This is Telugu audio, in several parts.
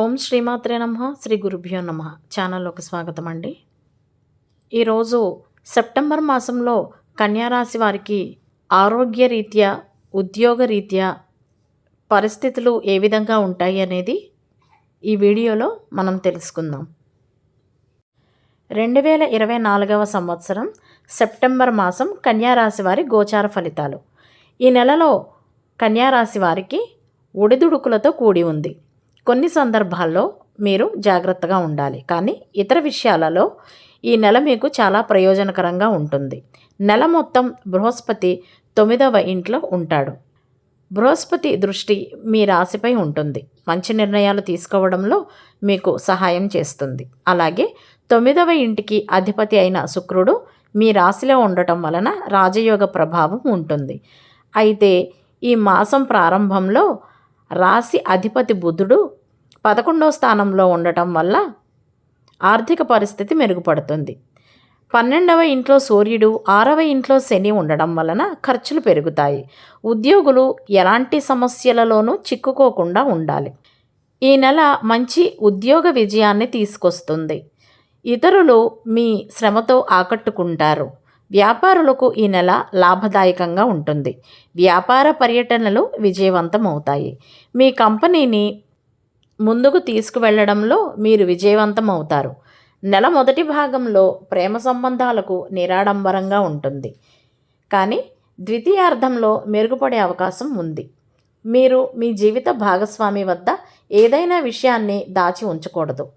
ఓం శ్రీమాత్రే నమ శ్రీ గురుభ్యో నమ. ఛానల్లోకి స్వాగతం అండి. ఈరోజు సెప్టెంబర్ మాసంలో కన్యారాశి వారికి ఆరోగ్య రీత్యా ఉద్యోగ రీత్యా పరిస్థితులు ఏ విధంగా ఉంటాయి అనేది ఈ వీడియోలో మనం తెలుసుకుందాం. రెండు వేల ఇరవై నాలుగవ సంవత్సరం సెప్టెంబర్ మాసం కన్యారాశి వారి గోచార ఫలితాలు. ఈ నెలలో కన్యారాశి వారికి ఒడిదుడుకులతో కూడి ఉంది. కొన్ని సందర్భాల్లో మీరు జాగ్రత్తగా ఉండాలి. కానీ ఇతర విషయాలలో ఈ నెల మీకు చాలా ప్రయోజనకరంగా ఉంటుంది. నెల మొత్తం బృహస్పతి తొమ్మిదవ ఇంట్లో ఉంటాడు. బృహస్పతి దృష్టి మీ రాశిపై ఉంటుంది. మంచి నిర్ణయాలు తీసుకోవడంలో మీకు సహాయం చేస్తుంది. అలాగే తొమ్మిదవ ఇంటికి అధిపతి అయిన శుక్రుడు మీ రాశిలో ఉండటం వలన రాజయోగ ప్రభావం ఉంటుంది. అయితే ఈ మాసం ప్రారంభంలో రాశి అధిపతి బుధుడు పదకొండవ స్థానంలో ఉండటం వల్ల ఆర్థిక పరిస్థితి మెరుగుపడుతుంది. పన్నెండవ ఇంట్లో సూర్యుడు ఆరవ ఇంట్లో శని ఉండడం వలన ఖర్చులు పెరుగుతాయి. ఉద్యోగులు ఎలాంటి సమస్యలలోనూ చిక్కుకోకుండా ఉండాలి. ఈ నెల మంచి ఉద్యోగ విజయాన్ని తీసుకొస్తుంది. ఇతరులు మీ శ్రమతో ఆకట్టుకుంటారు. వ్యాపారులకు ఈ నెల లాభదాయకంగా ఉంటుంది. వ్యాపార పర్యటనలు విజయవంతమవుతాయి. మీ కంపెనీని ముందుకు తీసుకువెళ్ళడంలో మీరు విజయవంతం అవుతారు నెల మొదటి భాగంలో ప్రేమ సంబంధాలకు నిరాడంబరంగా ఉంటుంది. కానీ ద్వితీయార్థంలో మెరుగుపడే అవకాశం ఉంది. మీరు మీ జీవిత భాగస్వామి వద్ద ఏదైనా విషయాన్ని దాచి ఉంచకూడదు.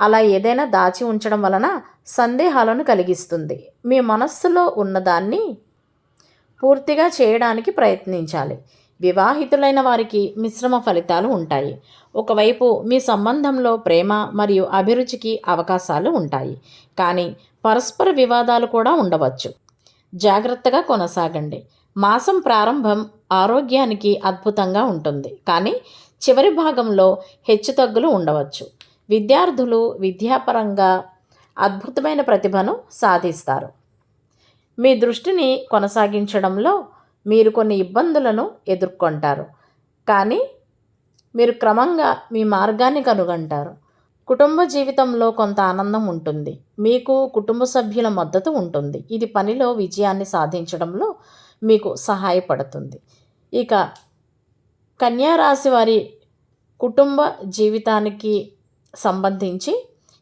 అలా ఏదైనా దాచి ఉంచడం వలన సందేహాలను కలిగిస్తుంది. మీ మనస్సులో ఉన్నదాన్ని పూర్తిగా చేయడానికి ప్రయత్నించాలి. వివాహితులైన వారికి మిశ్రమ ఫలితాలు ఉంటాయి. ఒకవైపు మీ సంబంధంలో ప్రేమ మరియు అభిరుచికి అవకాశాలు ఉంటాయి. కానీ పరస్పర వివాదాలు కూడా ఉండవచ్చు. జాగ్రత్తగా కొనసాగండి. మాసం ప్రారంభం ఆరోగ్యానికి అద్భుతంగా ఉంటుంది. కానీ చివరి భాగంలో హెచ్చుతగ్గులు ఉండవచ్చు. విద్యార్థులు విద్యాపరంగా అద్భుతమైన ప్రతిభను సాధిస్తారు. మీ దృష్టిని కొనసాగించడంలో మీరు కొన్ని ఇబ్బందులను ఎదుర్కొంటారు. కానీ మీరు క్రమంగా మీ మార్గాన్ని కనుగొంటారు. కుటుంబ జీవితంలో కొంత ఆనందం ఉంటుంది. మీకు కుటుంబ సభ్యుల మద్దతు ఉంటుంది. ఇది పనిలో విజయాన్ని సాధించడంలో మీకు సహాయపడుతుంది. ఇక కన్యారాశి వారి కుటుంబ జీవితానికి సంబంధించి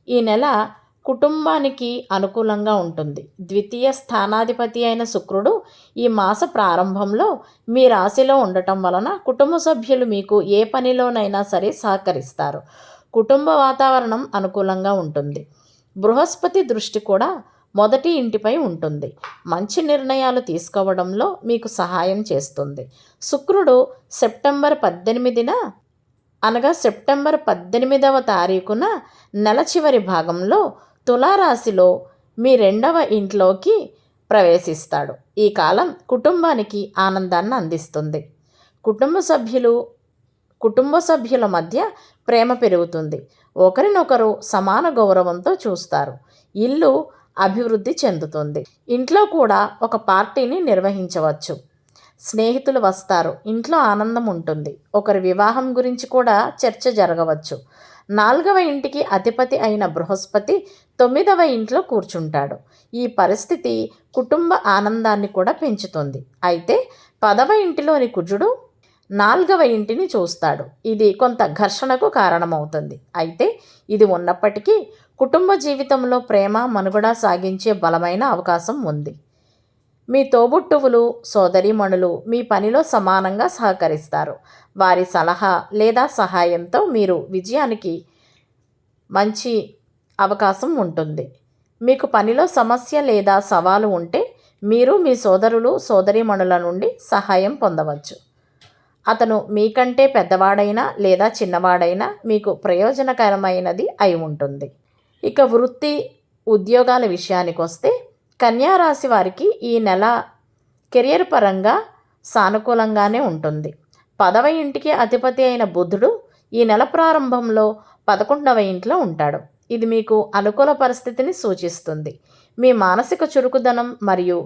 ఈ నెల కుటుంబానికి అనుకూలంగా ఉంటుంది. ద్వితీయ స్థానాధిపతి అయిన శుక్రుడు ఈ మాస ప్రారంభంలో మీ రాశిలో ఉండటం వలన కుటుంబ సభ్యులు మీకు ఏ పనిలోనైనా సరే సహకరిస్తారు. కుటుంబ వాతావరణం అనుకూలంగా ఉంటుంది. బృహస్పతి దృష్టి కూడా మొదటి ఇంటిపై ఉంటుంది. మంచి నిర్ణయాలు తీసుకోవడంలో మీకు సహాయం చేస్తుంది. శుక్రుడు సెప్టెంబర్ పద్దెనిమిదిన అనగా సెప్టెంబర్ పద్దెనిమిదవ తారీఖున నెల చివరి భాగంలో తులారాశిలో మీ రెండవ ఇంట్లోకి ప్రవేశిస్తాడు. ఈ కాలం కుటుంబానికి ఆనందాన్ని అందిస్తుంది. కుటుంబ సభ్యులు కుటుంబ సభ్యుల మధ్య ప్రేమ పెరుగుతుంది. ఒకరినొకరు సమాన గౌరవంతో చూస్తారు. ఇల్లు అభివృద్ధి చెందుతుంది. ఇంట్లో కూడా ఒక పార్టీని నిర్వహించవచ్చు. స్నేహితులు వస్తారు. ఇంట్లో ఆనందం ఉంటుంది. ఒకరి వివాహం గురించి కూడా చర్చ జరగవచ్చు. నాలుగవ ఇంటికి అధిపతి అయిన బృహస్పతి తొమ్మిదవ ఇంట్లో కూర్చుంటాడు. ఈ పరిస్థితి కుటుంబ ఆనందాన్ని కూడా పెంచుతుంది. అయితే పదవ ఇంటిలోని కుజుడు నాలుగవ ఇంటిని చూస్తాడు. ఇది కొంత ఘర్షణకు కారణమవుతుంది. అయితే ఇది ఉన్నప్పటికీ కుటుంబ జీవితంలో ప్రేమ మనుగడ సాగించే బలమైన అవకాశం ఉంది. మీ తోబుట్టువులు సోదరీమణులు మీ పనిలో సమానంగా సహకరిస్తారు. వారి సలహా లేదా సహాయంతో మీరు విజయానికి మంచి అవకాశం ఉంటుంది. మీకు పనిలో సమస్య లేదా సవాలు ఉంటే మీరు మీ సోదరులు సోదరీమణుల నుండి సహాయం పొందవచ్చు. అతను మీకంటే పెద్దవాడైనా లేదా చిన్నవాడైనా మీకు ప్రయోజనకరమైనది అయి ఉంటుంది. ఇక వృత్తి ఉద్యోగాల విషయానికి వస్తే కన్యారాశి వారికి ఈ నెల కెరియర్ పరంగా సానుకూలంగానే ఉంటుంది. పదవ ఇంటికి అధిపతి అయిన బుధుడు ఈ నెల ప్రారంభంలో పదకొండవ ఇంట్లో ఉంటాడు. ఇది మీకు అనుకూల పరిస్థితిని సూచిస్తుంది. మీ మానసిక చురుకుదనం మరియు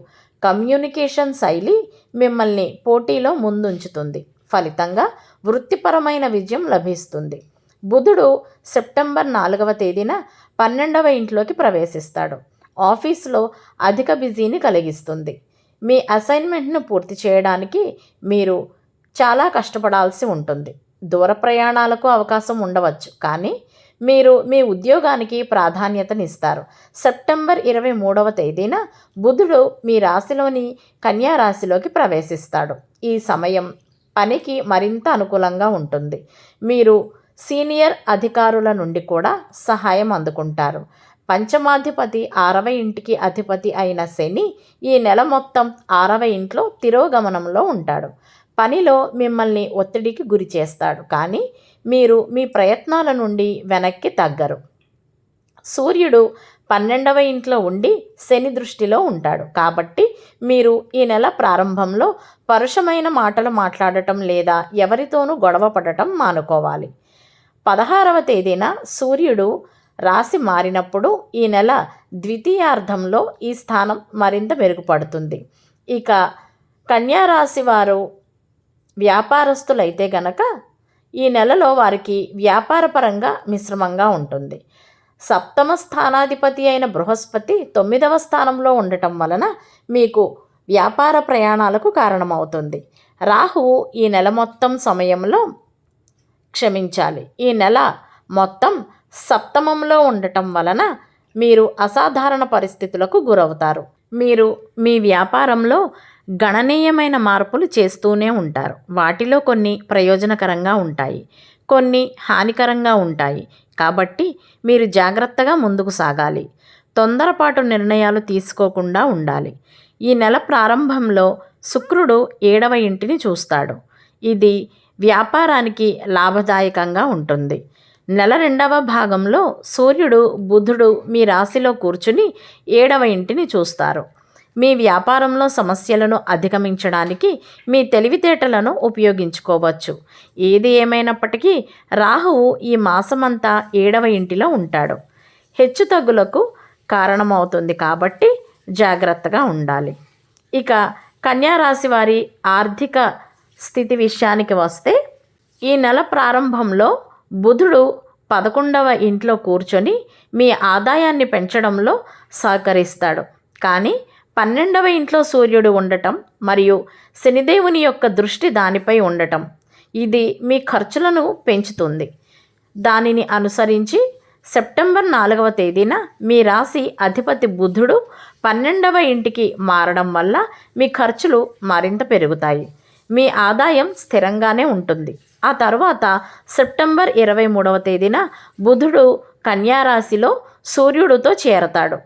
కమ్యూనికేషన్ శైలి మిమ్మల్ని పోటీలో ముందుంచుతుంది. ఫలితంగా వృత్తిపరమైన విజయం లభిస్తుంది. బుధుడు సెప్టెంబర్ నాలుగవ తేదీన పన్నెండవ ఇంట్లోకి ప్రవేశిస్తాడు. ఆఫీస్లో అధిక బిజీని కలిగిస్తుంది. మీ అసైన్మెంట్ను పూర్తి చేయడానికి మీరు చాలా కష్టపడాల్సి ఉంటుంది. దూర ప్రయాణాలకు అవకాశం ఉండవచ్చు. కానీ మీరు మీ ఉద్యోగానికి ప్రాధాన్యతనిస్తారు. సెప్టెంబర్ ఇరవై మూడవ తేదీన బుధుడు మీ రాశిలోని కన్యా రాశిలోకి ప్రవేశిస్తాడు. ఈ సమయం పనికి మరింత అనుకూలంగా ఉంటుంది. మీరు సీనియర్ అధికారుల నుండి కూడా సహాయం అందుకుంటారు. పంచమాధిపతి ఆరవ ఇంటికి అధిపతి అయిన శని ఈ నెల మొత్తం ఆరవ ఇంట్లో తిరోగమనంలో ఉంటాడు. పనిలో మిమ్మల్ని ఒత్తిడికి గురి చేస్తాడు. కానీ మీరు మీ ప్రయత్నాల నుండి వెనక్కి తగ్గరు. సూర్యుడు పన్నెండవ ఇంట్లో ఉండి శని దృష్టిలో ఉంటాడు. కాబట్టి మీరు ఈ నెల ప్రారంభంలో పరుషమైన మాటలు మాట్లాడటం లేదా ఎవరితోనూ గొడవ పడటం మానుకోవాలి. పదహారవ తేదీన సూర్యుడు రాశి మారినప్పుడు ఈ నెల ద్వితీయార్థంలో ఈ స్థానం మరింత మెరుగుపడుతుంది. ఇక కన్యా రాశి వారు వ్యాపారస్తులైతే గనక ఈ నెలలో వారికి వ్యాపారపరంగా మిశ్రమంగా ఉంటుంది. సప్తమ స్థానాధిపతి అయిన బృహస్పతి తొమ్మిదవ స్థానంలో ఉండటం వలన మీకు వ్యాపార ప్రయాణాలకు కారణమవుతుంది. రాహువు ఈ నెల మొత్తం సమయంలో క్షమించాలి. ఈ నెల మొత్తం సప్తమంలో ఉండటం వలన మీరు అసాధారణ పరిస్థితులకు గురవుతారు. మీరు మీ వ్యాపారంలో గణనీయమైన మార్పులు చేస్తూనే ఉంటారు. వాటిలో కొన్ని ప్రయోజనకరంగా ఉంటాయి. కొన్ని హానికరంగా ఉంటాయి. కాబట్టి మీరు జాగ్రత్తగా ముందుకు సాగాలి. తొందరపాటు నిర్ణయాలు తీసుకోకుండా ఉండాలి. ఈ నెల ప్రారంభంలో శుక్రుడు ఏడవ ఇంటిని చూస్తాడు. ఇది వ్యాపారానికి లాభదాయకంగా ఉంటుంది. నెల రెండవ భాగంలో సూర్యుడు బుధుడు మీ రాశిలో కూర్చుని ఏడవ ఇంటిని చూస్తారు. మీ వ్యాపారంలో సమస్యలను అధిగమించడానికి మీ తెలివితేటలను ఉపయోగించుకోవచ్చు. ఏది ఏమైనప్పటికీ రాహువు ఈ మాసమంతా ఏడవ ఇంటిలో ఉంటాడు. హెచ్చుతగ్గులకు కారణమవుతుంది కాబట్టి జాగ్రత్తగా ఉండాలి. ఇక కన్యారాశి వారి ఆర్థిక స్థితి విషయానికి వస్తే ఈ నెల ప్రారంభంలో బుధుడు పదకొండవ ఇంట్లో కూర్చొని మీ ఆదాయాన్ని పెంచడంలో సహకరిస్తాడు. కానీ పన్నెండవ ఇంట్లో సూర్యుడు ఉండటం మరియు శనిదేవుని యొక్క దృష్టి దానిపై ఉండటం ఇది మీ ఖర్చులను పెంచుతుంది. దానిని అనుసరించి సెప్టెంబర్ నాలుగవ తేదీన మీ రాశి అధిపతి బుధుడు పన్నెండవ ఇంటికి మారడం వల్ల మీ ఖర్చులు మరింత పెరుగుతాయి. మీ ఆదాయం స్థిరంగానే ఉంటుంది. ఆ తర్వాత సెప్టెంబర్ ఇరవై మూడవ తేదీన బుధుడు కన్యారాశిలో సూర్యుడితో చేరతాడు.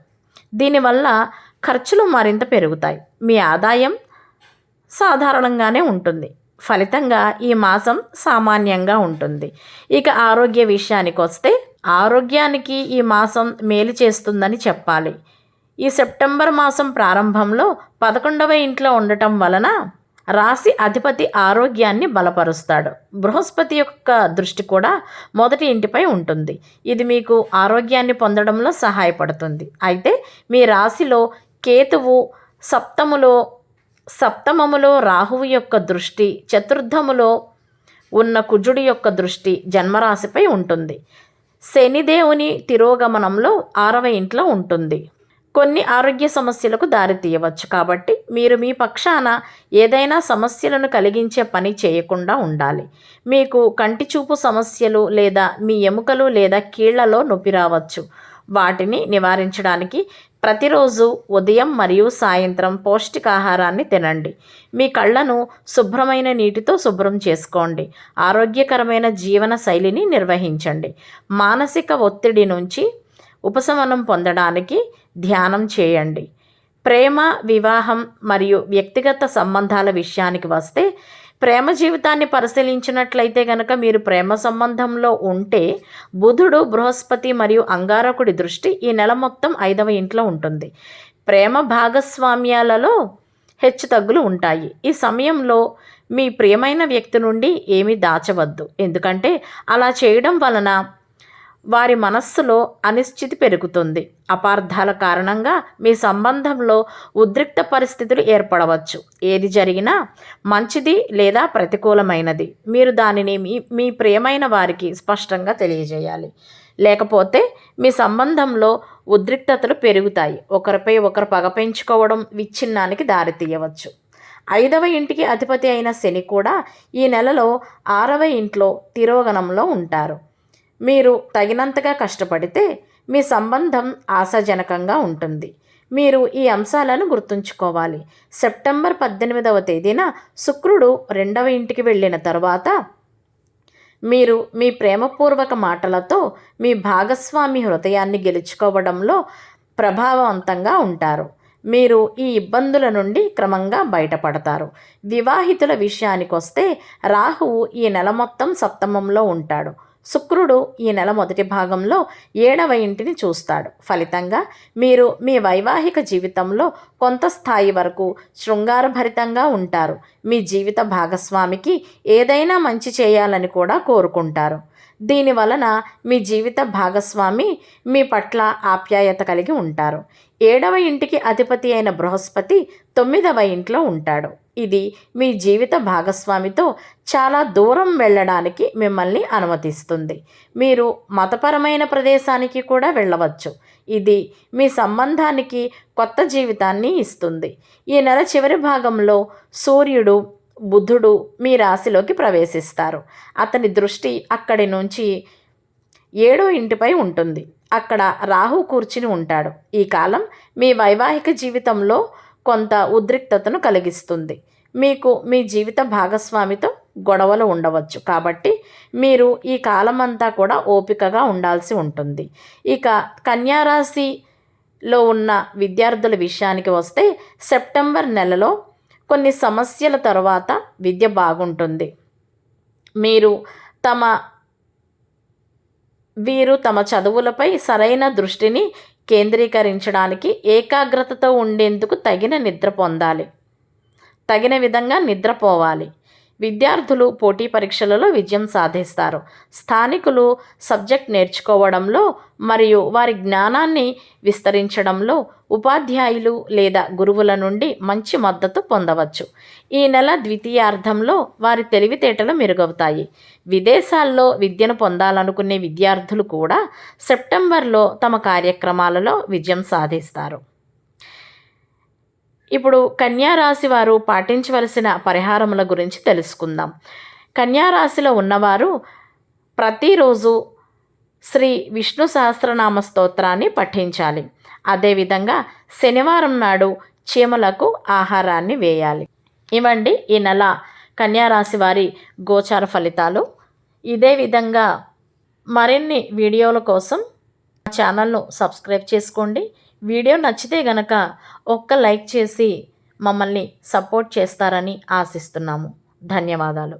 దీనివల్ల ఖర్చులు మరింత పెరుగుతాయి. మీ ఆదాయం సాధారణంగానే ఉంటుంది. ఫలితంగా ఈ మాసం సామాన్యంగా ఉంటుంది. ఇక ఆరోగ్య విషయానికి వస్తే ఆరోగ్యానికి ఈ మాసం మేలు చేస్తుందని చెప్పాలి. ఈ సెప్టెంబర్ మాసం ప్రారంభంలో పదకొండవ ఇంట్లో ఉండటం వలన రాశి అధిపతి ఆరోగ్యాన్ని బలపరుస్తాడు. బృహస్పతి యొక్క దృష్టి కూడా మొదటి ఇంటిపై ఉంటుంది. ఇది మీకు ఆరోగ్యాన్ని పొందడంలో సహాయపడుతుంది. అయితే మీ రాశిలో కేతువు సప్తములో సప్తమములో రాహువు యొక్క దృష్టి చతుర్థములో ఉన్న కుజుడి యొక్క దృష్టి జన్మరాశిపై ఉంటుంది. శనిదేవుని తిరోగమనంలో ఆరవ ఇంట్లో ఉంటుంది. కొన్ని ఆరోగ్య సమస్యలకు దారితీయవచ్చు. కాబట్టి మీరు మీ పక్షాన ఏదైనా సమస్యలను కలిగించే పని చేయకుండా ఉండాలి. మీకు కంటి చూపు సమస్యలు లేదా మీ ఎముకలు లేదా కీళ్ళలో నొప్పి రావచ్చు. వాటిని నివారించడానికి ప్రతిరోజు ఉదయం మరియు సాయంత్రం పౌష్టికాహారాన్ని తినండి. మీ కళ్ళను శుభ్రమైన నీటితో శుభ్రం చేసుకోండి. ఆరోగ్యకరమైన జీవన శైలిని నిర్వహించండి. మానసిక ఒత్తిడి నుంచి ఉపశమనం పొందడానికి ధ్యానం చేయండి. ప్రేమ వివాహం మరియు వ్యక్తిగత సంబంధాల విషయానికి వస్తే ప్రేమ జీవితాన్ని పరిశీలించినట్లయితే కనుక మీరు ప్రేమ సంబంధంలో ఉంటే బుధుడు బృహస్పతి మరియు అంగారకుడి దృష్టి ఈ నెల మొత్తం ఐదవ ఇంట్లో ఉంటుంది. ప్రేమ భాగస్వామ్యాలలో హెచ్చు తగ్గులు ఉంటాయి. ఈ సమయంలో మీ ప్రియమైన వ్యక్తి నుండి ఏమీ దాచవద్దు. ఎందుకంటే అలా చేయడం వలన వారి మనస్సులో అనిశ్చితి పెరుగుతుంది. అపార్థాల కారణంగా మీ సంబంధంలో ఉద్రిక్త పరిస్థితులు ఏర్పడవచ్చు. ఏది జరిగినా మంచిది లేదా ప్రతికూలమైనది. మీరు దానిని మీ మీ ప్రియమైన వారికి స్పష్టంగా తెలియజేయాలి. లేకపోతే మీ సంబంధంలో ఉద్రిక్తతలు పెరుగుతాయి. ఒకరిపై ఒకరు పగ పెంచుకోవడం విచ్ఛిన్నానికి దారితీయవచ్చు. ఐదవ ఇంటికి అధిపతి అయిన శని కూడా ఈ నెలలో ఆరవ ఇంట్లో తిరోగణంలో ఉంటారు. మీరు తగినంతగా కష్టపడితే మీ సంబంధం ఆశాజనకంగా ఉంటుంది. మీరు ఈ అంశాలను గుర్తుంచుకోవాలి. సెప్టెంబర్ పద్దెనిమిదవ తేదీన శుక్రుడు రెండవ ఇంటికి వెళ్ళిన తర్వాత మీరు మీ ప్రేమపూర్వక మాటలతో మీ భాగస్వామి హృదయాన్ని గెలుచుకోవడంలో ప్రభావవంతంగా ఉంటారు. మీరు ఈ ఇబ్బందుల నుండి క్రమంగా బయటపడతారు. వివాహితుల విషయానికొస్తే రాహువు ఈ నెల మొత్తం సప్తమంలో ఉంటాడు. శుక్రుడు ఈ నెల మొదటి భాగంలో ఏడవ ఇంటిని చూస్తాడు. ఫలితంగా మీరు మీ వైవాహిక జీవితంలో కొంత స్థాయి వరకు శృంగారభరితంగా ఉంటారు. మీ జీవిత భాగస్వామికి ఏదైనా మంచి చేయాలని కూడా కోరుకుంటారు. దీని వలన మీ జీవిత భాగస్వామి మీ పట్ల ఆప్యాయత కలిగి ఉంటారు. ఏడవ ఇంటికి అధిపతి అయిన బృహస్పతి తొమ్మిదవ ఇంట్లో ఉంటాడు. ఇది మీ జీవిత భాగస్వామితో చాలా దూరం వెళ్ళడానికి మిమ్మల్ని అనుమతిస్తుంది. మీరు మతపరమైన ప్రదేశానికి కూడా వెళ్ళవచ్చు. ఇది మీ సంబంధానికి కొత్త జీవితాన్ని ఇస్తుంది. ఈ నెల చివరి భాగంలో సూర్యుడు బుధుడు మీ రాశిలోకి ప్రవేశిస్తారు. అతని దృష్టి అక్కడి నుంచి ఏడో ఇంటిపై ఉంటుంది. అక్కడ రాహు కూర్చుని ఉంటాడు. ఈ కాలం మీ వైవాహిక జీవితంలో కొంత ఉద్రిక్తతను కలిగిస్తుంది. మీకు మీ జీవిత భాగస్వామితో గొడవలు ఉండవచ్చు. కాబట్టి మీరు ఈ కాలమంతా కూడా ఓపికగా ఉండాల్సి ఉంటుంది. ఇక కన్యారాశిలో ఉన్న విద్యార్థుల విషయానికి వస్తే సెప్టెంబర్ నెలలో కొన్ని సమస్యల తర్వాత విద్య బాగుంటుంది. మీరు తమ వీరు తమ చదువులపై సరైన దృష్టిని కేంద్రీకరించడానికి ఏకాగ్రతతో ఉండేందుకు తగిన నిద్ర పొందాలి. తగిన విధంగా నిద్రపోవాలి. విద్యార్థులు పోటీ పరీక్షలలో విజయం సాధిస్తారు. స్థానికులు సబ్జెక్ట్ నేర్చుకోవడంలో మరియు వారి జ్ఞానాన్ని విస్తరించడంలో ఉపాధ్యాయులు లేదా గురువుల నుండి మంచి మద్దతు పొందవచ్చు. ఈ నెల ద్వితీయార్థంలో వారి తెలివితేటలు మెరుగవుతాయి. విదేశాల్లో విద్యను పొందాలనుకునే విద్యార్థులు కూడా సెప్టెంబర్లో తమ కార్యక్రమాలలో విజయం సాధిస్తారు. ఇప్పుడు కన్యారాశి వారు పాటించవలసిన పరిహారముల గురించి తెలుసుకుందాం. కన్యారాశిలో ఉన్నవారు ప్రతిరోజు శ్రీ విష్ణు సహస్రనామ స్తోత్రాన్ని పఠించాలి. అదేవిధంగా శనివారం నాడు చీమలకు ఆహారాన్ని వేయాలి. ఇవండి ఈ నెల కన్యారాశి వారి గోచార ఫలితాలు. ఇదే విధంగా మరిన్ని వీడియోల కోసం ఛానల్ను సబ్స్క్రైబ్ చేసుకోండి. వీడియో నచ్చితే గనక ఒక్క లైక్ చేసి మమ్మల్ని సపోర్ట్ చేస్తారని ఆశిస్తున్నాము. ధన్యవాదాలు.